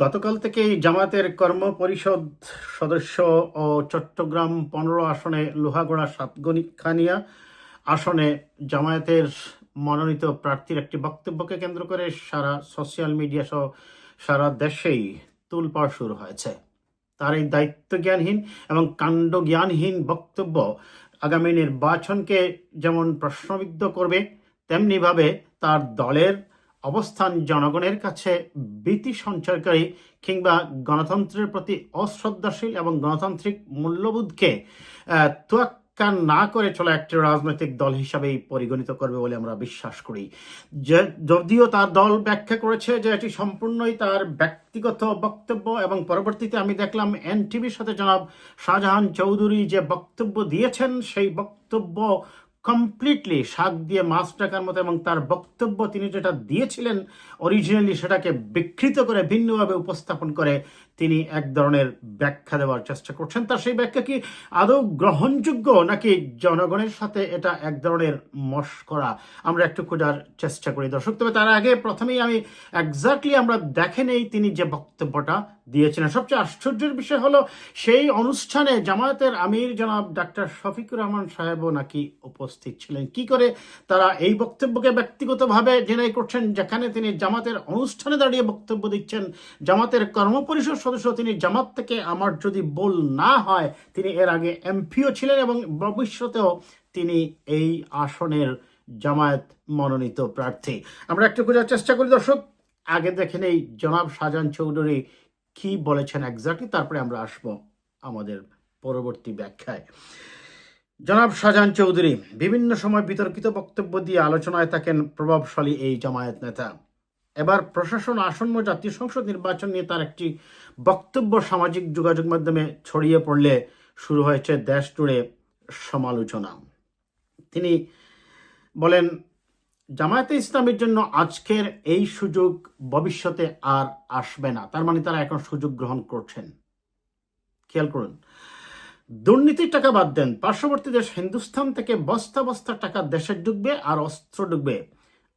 গতকাল থেকে জামাতের কর্ম পরিষদ সদস্য ও চট্টগ্রাম পনেরো আসনে লোহাগড়া সাতগনিখানিয়া আসনে জামায়াতের মনোনীত প্রার্থীর একটি বক্তব্যকে কেন্দ্র করে সারা সোশ্যাল মিডিয়া সহ সারা দেশেই তুলপাড় শুরু হয়েছে। তার এই দায়িত্বজ্ঞানহীন এবং কাণ্ডজ্ঞানহীন বক্তব্য আগামী নির্বাচনকে যেমন প্রশ্নবিদ্ধ করবে, তেমনিভাবে তার দলের অবস্থান জনগণের কাছে ভীতি সঞ্চারকারী কিংবা গণতন্ত্রের প্রতি অশ্রদ্ধাশীল এবং গণতান্ত্রিক মূল্যবোধকে তোয়াক্কা না করে চলা একটি রাজনৈতিক দল হিসাবেই পরিগণিত করবে বলে আমরা বিশ্বাস করি। যদিও তার দল ব্যাখ্যা করেছে যে এটি সম্পূর্ণই তার ব্যক্তিগত বক্তব্য এবং পরবর্তীতে আমি দেখলাম এনটিভির সাথে জনাব শাহজাহান চৌধুরী যে বক্তব্য দিয়েছেন, সেই বক্তব্য কমপ্লিটলি শাক দিয়ে মাছ টাকার মতো এবং তার বক্তব্য তিনি যেটা দিয়েছিলেন অরিজিনালি সেটাকে বিকৃত করে ভিন্নভাবে উপস্থাপন করে তিনি এক ধরনের ব্যাখ্যা দেওয়ার চেষ্টা করছেন। তার সেই ব্যাখ্যা কি আদৌ গ্রহণযোগ্য নাকি জনগণের সাথে এটা এক ধরনের মস্করা আমরা একটু খোঁজার চেষ্টা করি। দর্শক, তবে তার আগে প্রথমেই আমি এক্স্যাক্টলি আমরা দেখে নেই তিনি যে বক্তব্যটা দিয়েছিলেন। সবচেয়ে আশ্চর্যের বিষয় হলো সেই অনুষ্ঠানে জামায়াতের আমির জনাব ডাক্তার শফিকুর রহমান সাহেবও নাকি উপস্থিত ছিলেন। কি করে তারা এই বক্তব্যকে ব্যক্তিগতভাবে জেনাই করছেন, যেখানে তিনি জামাতের অনুষ্ঠানে দাঁড়িয়ে বক্তব্য দিচ্ছেন, জামাতের কর্মপরিষদ সদস্য তিনি জামাত থেকে আমার যদি বল না হয়, তিনি এর আগে এমপিও ছিলেন এবং ভবিষ্যতেও তিনি এই আসনের জামায়াত মনোনীত প্রার্থী। আমরা একটু খোঁজার চেষ্টা করি দর্শক। আগে দেখেন এই জনাব শাহজাহান চৌধুরী কি বলেছেন এক্স্যাক্টলি তারপরে আমরা আসব আমাদের পরবর্তী ব্যাখ্যায়। জনাব শাহজাহান চৌধুরী, বিভিন্ন সময় বিতর্কিত বক্তব্য দিয়ে আলোচনায় থাকেন প্রভাবশালী এই জামায়াত নেতা। এবার প্রশাসন আসন্ন জাতীয় সংসদ নির্বাচন নিয়ে তার একটি বক্তব্য সামাজিক যোগাযোগ মাধ্যমে ছড়িয়ে পড়লে শুরু হয়েছে দেশ জুড়ে সমালোচনা। তিনি বলেন জামায়াতে ইসলামের জন্য আজকের এই সুযোগ ভবিষ্যতে আর আসবে না। তার মানে তারা এখন সুযোগ গ্রহণ করছেন। খেয়াল করুন। দুর্নীতির টাকা বাদ দেন। পার্শ্ববর্তী দেশ হিন্দুস্তান থেকে বস্তা বস্তা টাকা দেশে ঢুকবে আর অস্ত্র ঢুকবে।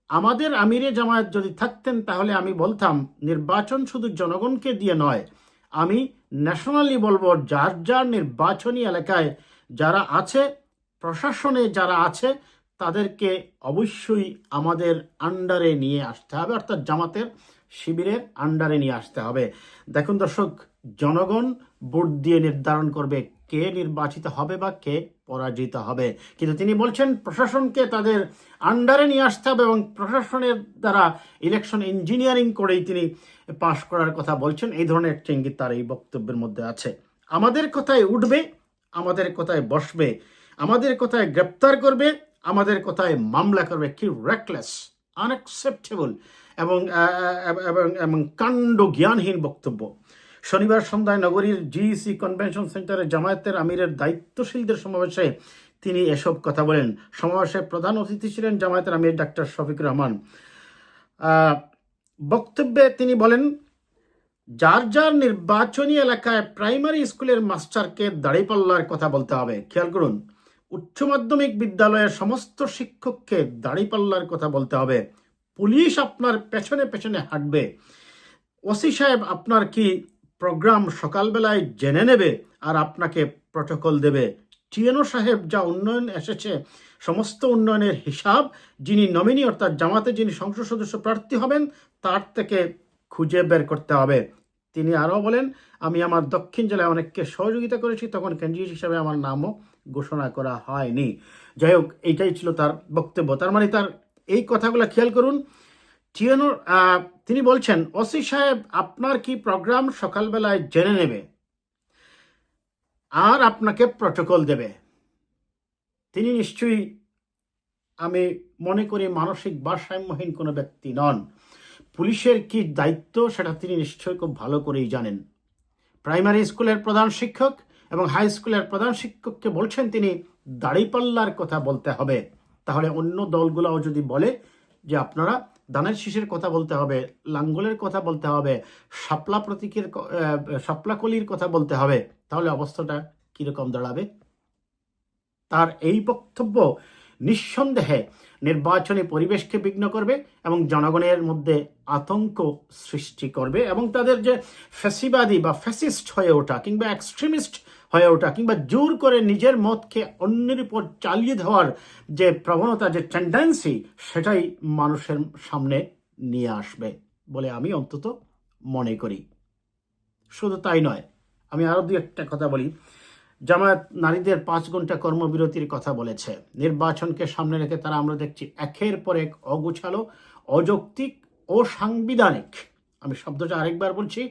আমাদের আমিরে জামায়াত যদি থাকতেন, তাহলে আমি বলতাম, নির্বাচন শুধু জনগণকে দিয়ে নয়, আমি ন্যাশনালি বলব, যার যার নির্বাচনী এলাকায় যারা আছে, প্রশাসনে যারা আছে তাদেরকে অবশ্যই আমাদের আন্ডারে নিয়ে আসতে হবে, অর্থাৎ জামাতের শিবিরের আন্ডারে নিয়ে আসতে হবে। দেখুন দর্শক, জনগণ ভোট দিয়ে নির্ধারণ করবে কে নির্বাচিত হবে বা কে পরাজিত হবে। কিন্তু তিনি বলছেন, প্রশাসনকে তাদের আন্ডারে নিয়ে আসতে হবে এবং প্রশাসনের দ্বারা ইলেকশন ইঞ্জিনিয়ারিং করেই তিনি পাশ করার কথা বলছেন। এই ধরনের একটি ইঙ্গিত তার এই বক্তব্যের মধ্যে আছে। আমাদের কথায় উঠবে, আমাদের কথায় বসবে, আমাদের কথায় গ্রেপ্তার করবে আমাদের কথায় মামলা করবে কি রেকলেস আনএক্সেপ্টেবল এবং এবং কাণ্ড জ্ঞানহীন বক্তব্য। শনিবার সন্ধ্যায় নগরীর জিইসি কনভেনশন সেন্টারে জামায়াতের আমিরের দায়িত্বশীলদের সমাবেশে তিনি এসব কথা বলেন। সমাবেশে প্রধান অতিথি ছিলেন জামায়াতের আমির ডাক্তার শফিক রহমান। বক্তব্যে তিনি বলেন, যার যার নির্বাচনী এলাকায় প্রাইমারি স্কুলের মাস্টারকে দাঁড়িপাল্লার কথা বলতে হবে। খেয়াল করুন উচ্চ মাধ্যমিক বিদ্যালয়ের সমস্ত শিক্ষককে দাঁড়িপাল্লার কথা বলতে হবে। পুলিশ আপনার পেছনে পেছনে হাঁটবে। ওসি সাহেব, আপনার কি প্রোগ্রাম সকালবেলায় জেনে নেবে আর আপনাকে প্রটোকল দেবে? টিএনও সাহেব, যা উন্নয়ন এসেছে, সমস্ত উন্নয়নের হিসাব যিনি নমিনি, অর্থাৎ জামাতে যিনি সংসদ সদস্য প্রার্থী হবেন, তার থেকে খুঁজে বের করতে হবে। তিনি আরও বলেন আমি আমার দক্ষিণ জেলায় অনেককে সহযোগিতা করেছি, তখন ক্যান্ডিডেট হিসাবে আমার নামও ঘোষণা করা হয়নি। যাই হোক, এইটাই ছিল তার বক্তব্য। তার মানে তার এই কথাগুলো খেয়াল করুন। টিএনও তিনি বলছেন, ওসি সাহেব, আপনার কি প্রোগ্রাম সকালবেলায় জেনে নেবে? আর আপনাকে প্রটোকল দেবে? তিনি নিশ্চয়ই, আমি মনে করি, মানসিক ভারসাম্যহীন কোনো ব্যক্তি নন। পুলিশের কি দায়িত্ব, সেটা তিনি নিশ্চয়ই খুব ভালো করেই জানেন। প্রাইমারি স্কুলের প্রধান শিক্ষক এবং হাই স্কুলের প্রধান শিক্ষককে বলছেন তিনি, দাড়িপাল্লার কথা বলতে হবে। তাহলে অন্য দলগুলোও যদি বলে যে আপনারা দানের শীষের কথা বলতে হবে, লাঙ্গলের কথা বলতে হবে, শাপলা প্রতীকের শাপলাকলির কথা বলতে হবে, তাহলে অবস্থাটা কীরকম দাঁড়াবে? তার এই বক্তব্য নিঃসন্দেহে নির্বাচনী পরিবেশকে বিঘ্ন করবে এবং জনগণের মধ্যে আতঙ্ক সৃষ্টি করবে এবং তাদের যে ফ্যাসিবাদী বা ফ্যাসিস্ট হয়ে ওঠা কিংবা এক্সট্রিমিস্ট হয়ে ওঠা কিংবা জোর করে নিজের মতকে অন্যের উপর চালিয়ে দেওয়ার যে প্রবণতা, যে টেন্ডেন্সি সেটাই মানুষের সামনে নিয়ে আসবে বলে আমি অন্তত মনে করি। শুধু তাই নয়, আমি আরও দু একটা কথা বলি। জামায়াত নারীদের পাঁচ ঘণ্টা কর্মবিরতির কথা বলেছে। নির্বাচনকে সামনে রেখে তারা আমরা দেখছি একের পর এক অগুছালো, অযৌক্তিক, অসাংবিধানিক। আমি শব্দটা আরেকবার বলছি,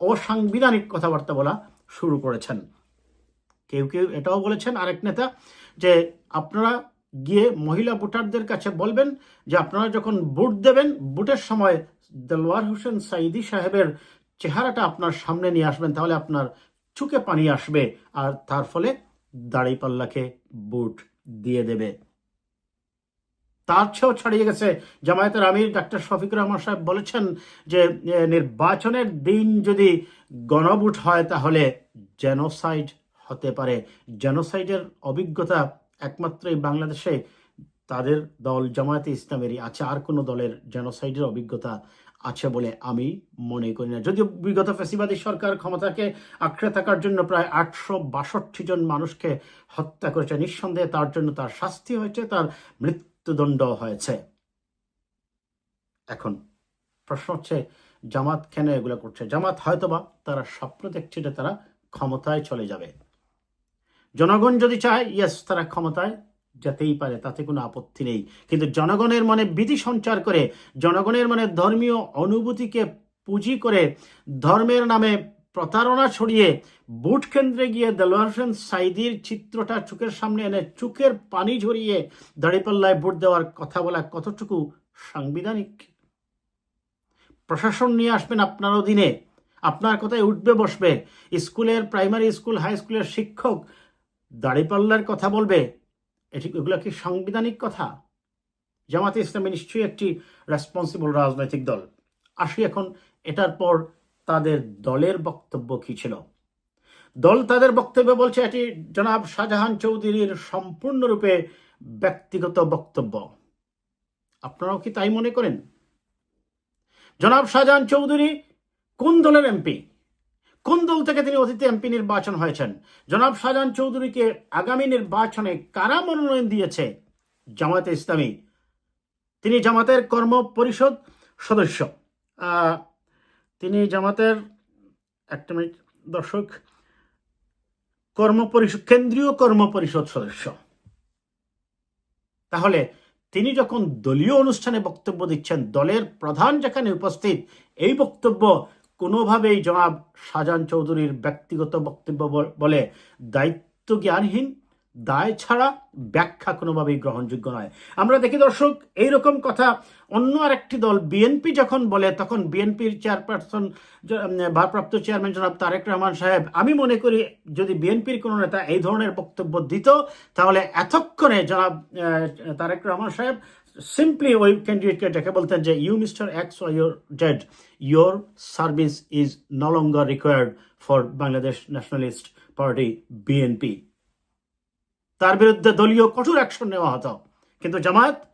অসাংবিধানিক কথাবার্তা বলা শুরু করেছেন। কেউ কেউ এটাও বলেছেন আরেক নেতা, যে আপনারা গিয়ে মহিলা ভোটারদের কাছে বলবেন যে আপনারা যখন ভোট দেবেন, ভোটের সময় দেলোয়ার হোসেন সাইদি সাহেবের চেহারাটা আপনার সামনে নিয়ে আসবেন, তাহলে আপনার চুকে পানি আসবে আর তার ফলে দাড়িপাল্লাকে বুট দিয়ে দেবে। তার চেয়েও ছাড়িয়ে গেছে জামায়াতের আমির ডাক্তার শফিকুর রহমান সাহেব বলেছেন যে নির্বাচনের দিন যদি গণভোট হয় তাহলে জেনোসাইড হতে পারে। জেনোসাইডের অভিজ্ঞতা একমাত্রই বাংলাদেশে। তাদের দল জামায়াতে ইসলামেরই আছে, আর কোনো দলের জেনোসাইডের অভিজ্ঞতা আছে বলে আমি মনে করি না। যদিও বিগত ফেসিবাদী সরকার ক্ষমতাকে আঁকড়ে থাকার জন্য প্রায় আটশো বাষট্টি জন মানুষকে হত্যা করেছে, নিঃসন্দেহে তার জন্য তার শাস্তি হয়েছে, তার মৃত্যুদণ্ড হয়েছে। এখন প্রশ্ন হচ্ছে, জামাত কেন এগুলো করছে? জামাত হয়তোবা তারা স্বপ্ন দেখছে যে তারা ক্ষমতায় চলে যাবে। জনগণ যদি চায় ইয়েস তারা ক্ষমতায় যেতেই পারে, তাতে কোনো আপত্তি নেই। কিন্তু জনগণের মনে বিধি সঞ্চার করে, জনগণের মনে ধর্মীয় অনুভূতিকে পুঁজি করে ধর্মের নামে প্রতারণা ছড়িয়ে বুট কেন্দ্রে গিয়ে দেলোয়ার হোসেন সাইদির চিত্রটা চোখের সামনে এনে চোখের পানি ঝরিয়ে দাড়িপাল্লায় ভোট দেওয়ার কথা বলা কতটুকু সাংবিধানিক? প্রশাসন নিয়ে আসবেন আপনার অধীনে। আপনার কথায় উঠবে, বসবে। স্কুলের, প্রাইমারি স্কুল, হাই স্কুলের শিক্ষক দাড়িপাল্লার কথা বলবে। এটি এগুলো কি সাংবিধানিক কথা? জামাতে ইসলামী নিশ্চয়ই একটি রেসপন্সিবল রাজনৈতিক দল। আসি এখন, এটার পর তাদের দলের বক্তব্য কি ছিল? দল তাদের বক্তব্য বলছে, এটি জনাব শাহজাহান চৌধুরীর সম্পূর্ণরূপে ব্যক্তিগত বক্তব্য। আপনারাও কি তাই মনে করেন? জনাব শাহজাহান চৌধুরী কোন দলের এমপি? কোন দল থেকে তিনি অতীতে এমপি নির্বাচন হয়েছেন? জনাব শাহজাহান চৌধুরীকে আগামী নির্বাচনে কারা মনোনয়ন দিয়েছে? জামাতে ইসলামী। তিনি জামাতের কর্ম পরিষদ সদস্য তিনি জামাতের একটা মিনিট, দর্শক কর্ম পরিষদ কেন্দ্রীয় কর্ম পরিষদ সদস্য। তাহলে তিনি যখন দলীয় অনুষ্ঠানে বক্তব্য দিচ্ছেন, দলের প্রধান যেখানে উপস্থিত, এই বক্তব্য কোনোভাবেই জনাব শাহজাহান চৌধুরীর ব্যক্তিগত বক্তব্য বলে দায়িত্ব জ্ঞানহীন দায় ছাড়া ব্যাখ্যা কোনোভাবেই গ্রহণযোগ্য নয়। আমরা দেখি দর্শক, এইরকম কথা অন্য আরেকটি দল বিএনপি যখন বলে, তখন বিএনপির চেয়ারপারসন ভারপ্রাপ্ত চেয়ারম্যান জনাব তারেক রহমান সাহেব, আমি মনে করি যদি বিএনপির কোনো নেতা এই ধরনের বক্তব্য দিত, তাহলে এতক্ষণে জনাব তারেক রহমান সাহেব সিম্পলি ওই ক্যান্ডিডেটকে ডেকে বলতেন যে you mister X or your dead your service is no longer required for Bangladesh Nationalist Party BNP তার বিরুদ্ধে দলীয় কঠোর অ্যাকশন নেওয়া হতো। কিন্তু জামায়াত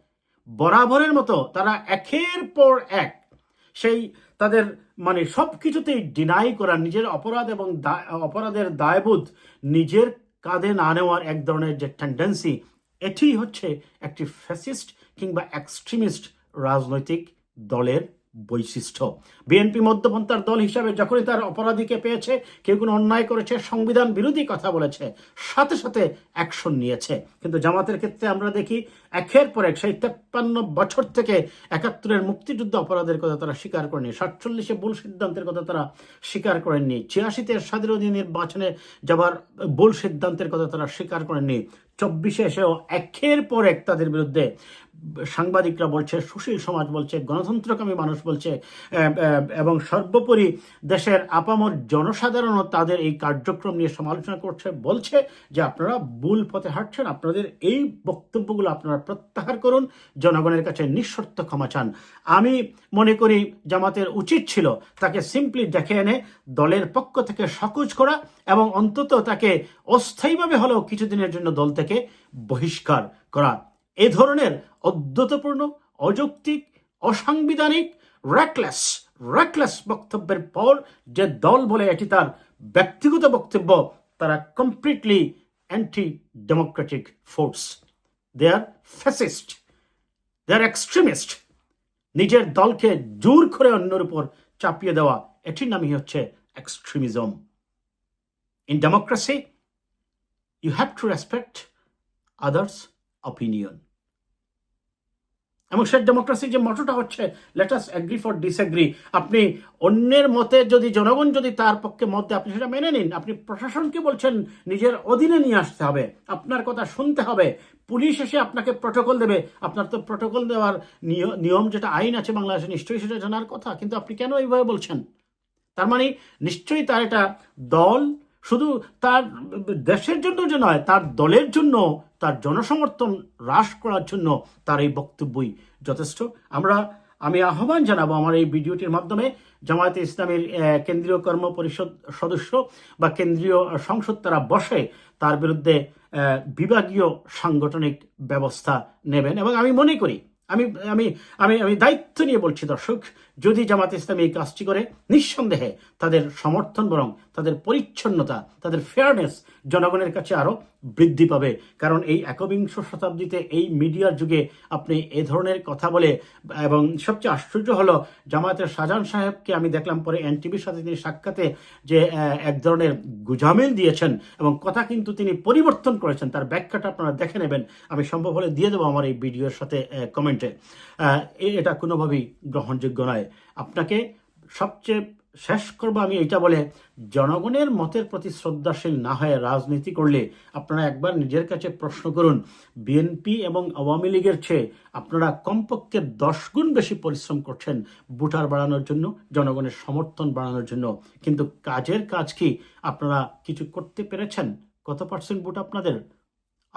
বরাবরের মতো তারা একের পর এক সেই তাদের মানে সব কিছুতেই ডিনাই করা, নিজের অপরাধ এবং অপরাধের দায়বোধ নিজের কাঁধে না নেওয়ার এক ধরনের যে টেন্ডেন্সি এটি হচ্ছে একটি ফ্যাসিস্ট কিংবা এক্সট্রিমিস্ট রাজনৈতিক দলের বৈশিষ্ট্য। বিএনপি মধ্যপন্থার দল হিসাবে যখনই তার অপরাধীকে পেয়েছে, কেউ কোনো অন্যায় করেছে, সংবিধান বিরোধী কথা বলেছে, সাথে সাথে অ্যাকশন নিয়েছে। কিন্তু জামাতের ক্ষেত্রে আমরা দেখি, একের পর এক সেই তেপ্পান্ন বছর থেকে একাত্তরের মুক্তিযুদ্ধ অপরাধের কথা তারা স্বীকার করেনি। সাতচল্লিশে ভুল সিদ্ধান্তের কথা তারা স্বীকার করেননি। ছিয়াশিতে স্বাধীনতা নির্বাচনে যাবার ভুল সিদ্ধান্তের কথা তারা স্বীকার করেননি। চব্বিশে এসেও একের পর এক তাদের বিরুদ্ধে সাংবাদিকরা বলছে, সুশীল সমাজ বলছে, গণতন্ত্রকামী মানুষ বলছে এবং সর্বোপরি দেশের আপামর জনসাধারণও তাদের এই কার্যক্রম নিয়ে সমালোচনা করছে, বলছে যে আপনারা ভুল পথে হাঁটছেন, আপনাদের এই বক্তব্যগুলো আপনারা প্রত্যাহার করুন, জনগণের কাছে নিঃশর্ত ক্ষমা চান। আমি মনে করি জামাতের উচিত ছিল তাকে সিম্পলি ডেকে এনে দলের পক্ষ থেকে সকুজ করা এবং অন্তত তাকে অস্থায়ীভাবে হলেও কিছুদিনের জন্য দল থেকে বহিষ্কার করা। এ ধরনের অদ্যতপূর্ণ অযৌক্তিক, অসাংবিধানিক র্যাকলেস র্যাকলেস বক্তব্যের পর যে দল বলে এটি তার ব্যক্তিগত বক্তব্য, তারা completely anti democratic force they are fascist they are extremist নিজের দলকে জোর করে অন্যের উপর চাপিয়ে দেওয়া, এটির নামই হচ্ছে extremism in democracy you have to respect others opinion এবং সে ডেমোক্রেসির যে মটোটা হচ্ছে লেটাস অ্যাগ্রি ফর ডিসএগ্রি আপনি অন্যের মতে যদি, জনগণ যদি তার পক্ষে মত আপনি সেটা মেনে নিন। আপনি প্রশাসনকে বলছেন, নিজের অধীনে নিয়ে আসতে হবে। আপনার কথা শুনতে হবে। পুলিশ এসে আপনাকে প্রোটোকল দেবে। আপনার তো প্রোটোকল দেওয়ার নিয়- নিয়ম যেটা, আইন আছে বাংলাদেশে, নিশ্চয়ই সেটা জানার কথা। কিন্তু আপনি কেন এইভাবে বলছেন? তার মানে নিশ্চয়ই তার এটা দল শুধু তার দেশের জন্য যে নয়, তার দলের জন্য, তার জনসমর্থন হ্রাস করার জন্য তার এই বক্তব্যই যথেষ্ট। আমরা, আমি আহ্বান জানাব আমার এই ভিডিওটির মাধ্যমে জামায়াতে ইসলামের কেন্দ্রীয় কর্ম পরিষদ সদস্য বা কেন্দ্রীয় সংসদ তারা বসে তার বিরুদ্ধে বিভাগীয় সাংগঠনিক ব্যবস্থা নেবেন। এবং আমি মনে করি, আমি আমি আমি আমি দায়িত্ব নিয়ে বলছি দর্শক যদি জামাত ইসলামী এই কাজটি করে, নিঃসন্দেহে তাদের সমর্থন বরং তাদের পরিচ্ছন্নতা, তাদের ফেয়ারনেস জনগণের কাছে আরও বৃদ্ধি পাবে। কারণ এই একবিংশ শতাব্দীতে এই মিডিয়ার যুগে আপনি এ ধরনের কথা বলে, এবং সবচেয়ে আশ্চর্য হলো জামায়াতের শাহজাহান সাহেবকে আমি দেখলাম পরে এনটিভির সাথে তিনি সাক্ষাতে যে এক ধরনের গুজামিল দিয়েছেন এবং কথা কিন্তু তিনি পরিবর্তন করেছেন। তার ব্যাখ্যাটা আপনারা দেখে নেবেন। আমি সম্ভব হলে দিয়ে দেবো আমার এই ভিডিওর সাথে কমেন্টে এটা কোনোভাবেই গ্রহণযোগ্য নয়। আপনাকে সবচেয়ে শেষ করব আমি এটা বলে, জনগণের মতের প্রতি শ্রদ্ধাশীল না হয়ে রাজনীতি করলে আপনারা একবার নিজের কাছে প্রশ্ন করুন বিএনপি এবং আওয়ামী লীগের চেয়ে আপনারা কমপক্ষে দশ গুণ বেশি পরিশ্রম করছেন ভোটার বাড়ানোর জন্য, জনগণের সমর্থন বাড়ানোর জন্য। কিন্তু কাজের কাজ কি আপনারা কিছু করতে পেরেছেন? কত পার্সেন্ট ভোট আপনাদের?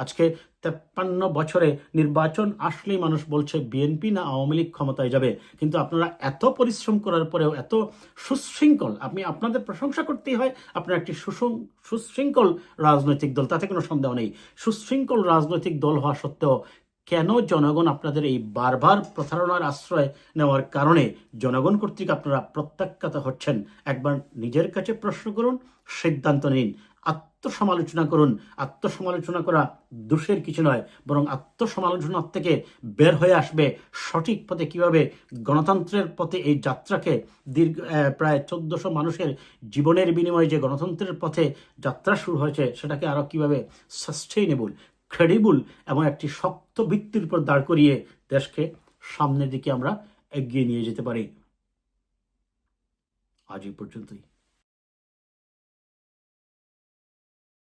আজকে তেপ্পান্ন বছরে নির্বাচন আসলেই মানুষ বলছে বিএনপি না আওয়ামী লীগ ক্ষমতায় যাবে। কিন্তু আপনারা এত পরিশ্রম করার পরেও এত সুশৃঙ্খল, আপনি আপনাদের প্রশংসা করতেই হয়, আপনার একটি সুশৃঙ্খল রাজনৈতিক দল, তাতে কোনো সন্দেহ নেই। সুশৃঙ্খল রাজনৈতিক দল হওয়া সত্ত্বেও কেন জনগণ আপনাদের এই বারবার প্রতারণার আশ্রয় নেওয়ার কারণে জনগণ কর্তৃক আপনারা প্রত্যাখ্যাত হচ্ছেন? একবার নিজের কাছে প্রশ্ন করুন, সিদ্ধান্ত নিন। আত্মসমালোচনা করুন। আত্মসমালোচনা করা দোষের কিছু নয়, বরং আত্মসমালোচনার থেকে বের হয়ে আসবে সঠিক পথে কীভাবে গণতন্ত্রের পথে এই যাত্রাকে দীর্ঘ প্রায় চোদ্দশো মানুষের জীবনের বিনিময়ে যে গণতন্ত্রের পথে যাত্রা শুরু হয়েছে, সেটাকে আরও কীভাবে সাস্টেইনেবল ক্রেডিবল এবং একটি শক্ত ভিত্তির উপর দাঁড় করিয়ে দেশকে সামনের দিকে আমরা এগিয়ে নিয়ে যেতে পারি। আজ এই পর্যন্তই।